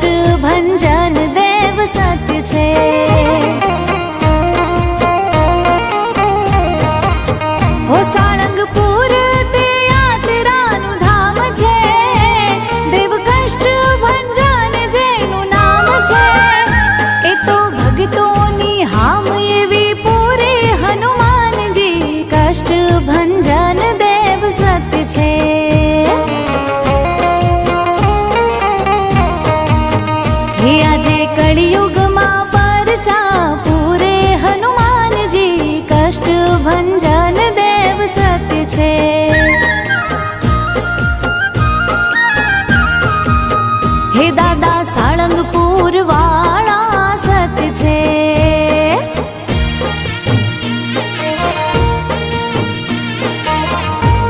最纯洁的爱。હે આજે કળિયુગ